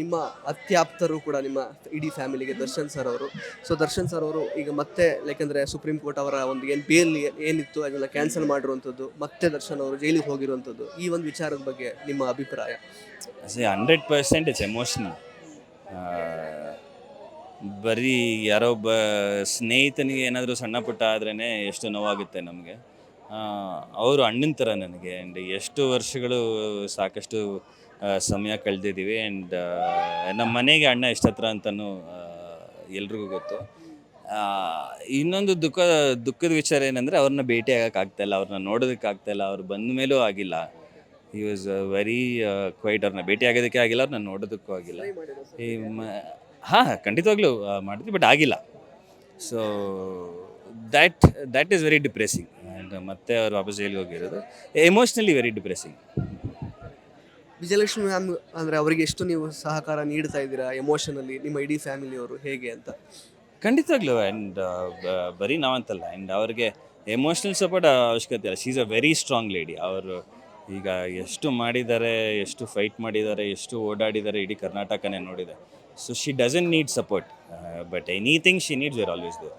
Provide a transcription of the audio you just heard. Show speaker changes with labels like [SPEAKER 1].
[SPEAKER 1] ನಿಮ್ಮ ಅತ್ಯಾಪ್ತರು ಕೂಡ ನಿಮ್ಮ ಇಡೀ ಫ್ಯಾಮಿಲಿಗೆ ದರ್ಶನ್ ಸರ್ ಅವರು. ಸೊ ದರ್ಶನ್ ಸರ್ ಅವರು ಈಗ ಮತ್ತೆ ಯಾಕಂದ್ರೆ ಸುಪ್ರೀಂ ಕೋರ್ಟ್ ಅವರ ಒಂದು ಏನು ಬೇಲ್ ಏನಿತ್ತು ಅದನ್ನೆಲ್ಲ ಕ್ಯಾನ್ಸಲ್ ಮಾಡಿರುವಂಥದ್ದು, ಮತ್ತೆ ದರ್ಶನ್ ಅವರು ಜೈಲಿಗೆ ಹೋಗಿರುವಂಥದ್ದು, ಈ ಒಂದು ವಿಚಾರದ ಬಗ್ಗೆ ನಿಮ್ಮ ಅಭಿಪ್ರಾಯ?
[SPEAKER 2] ಹಂಡ್ರೆಡ್ ಪರ್ಸೆಂಟ್ ಇಟ್ಸ್ ಎಮೋಷನಲ್ ಬರೀ ಯಾರೋ ಒಬ್ಬ ಸ್ನೇಹಿತನಿಗೆ ಏನಾದರೂ ಸಣ್ಣ ಪುಟ್ಟ ಆದ್ರೇ ಎಷ್ಟು ನೋವಾಗುತ್ತೆ ನಮಗೆ. ಅವರು ಅಣ್ಣನ ಥರ ನನಗೆ ಆ್ಯಂಡ್ ಎಷ್ಟು ವರ್ಷಗಳು ಸಾಕಷ್ಟು ಸಮಯ ಕಳೆದಿದ್ದೀವಿ ಆ್ಯಂಡ್ ನಮ್ಮ ಮನೆಗೆ ಅಣ್ಣ ಎಷ್ಟತ್ರ ಅಂತಲೂ ಎಲ್ರಿಗೂ ಗೊತ್ತು. ಇನ್ನೊಂದು ದುಃಖ, ದುಃಖದ ವಿಚಾರ ಏನಂದರೆ ಅವ್ರನ್ನ ಭೇಟಿ ಆಗೋಕ್ಕಾಗ್ತಾಯಿಲ್ಲ ಅವ್ರನ್ನ ನೋಡೋದಕ್ಕಾಗ್ತಾಯಿಲ್ಲ ಅವ್ರು ಬಂದ ಮೇಲೂ ಆಗಿಲ್ಲ. ಈ ವಾಸ್ ವೆರಿ ಕ್ವೈಟ್ ಅವ್ರನ್ನ ಭೇಟಿ ಆಗೋದಕ್ಕೆ ಆಗಿಲ್ಲ, ಅವ್ರನ್ನ ನೋಡೋದಕ್ಕೂ ಆಗಿಲ್ಲ. ಈ ಮ, ಹಾಂ, ಖಂಡಿತವಾಗ್ಲೂ ಮಾಡಿದ್ವಿ ಬಟ್ ಆಗಿಲ್ಲ. So that that is very depressing and ಮತ್ತೆ ಅವ್ರು ವಾಪಸ್ ಜೈಲಿಗೆ ಹೋಗಿರೋದು. Emotionally very depressing
[SPEAKER 1] Vijayalakshmi ma'am ಅಂದರೆ ಅವರಿಗೆ ಎಷ್ಟು ನೀವು ಸಹಕಾರ ನೀಡ್ತಾ ಇದ್ದೀರಾ ಎಮೋಷನಲ್ಲಿ ನಿಮ್ಮ ಇಡೀ ಫ್ಯಾಮಿಲಿಯವರು ಹೇಗೆ ಅಂತ?
[SPEAKER 2] ಖಂಡಿತವಾಗ್ಲೂ ಆ್ಯಂಡ್ ಬರೀ ನಾವಂತಲ್ಲ ಆ್ಯಂಡ್ ಅವ್ರಿಗೆ ಎಮೋಷ್ನಲ್ ಸಪೋರ್ಟ್ ಅವಶ್ಯಕತೆ ಇಲ್ಲ. She's a very strong lady ಅವರು ಈಗ ಎಷ್ಟು ಮಾಡಿದ್ದಾರೆ, ಎಷ್ಟು ಫೈಟ್ ಮಾಡಿದ್ದಾರೆ, ಎಷ್ಟು ಓಡಾಡಿದ್ದಾರೆ ಇಡೀ ಕರ್ನಾಟಕನೇ ನೋಡಿದೆ so she doesn't need support but anything she needs we're always there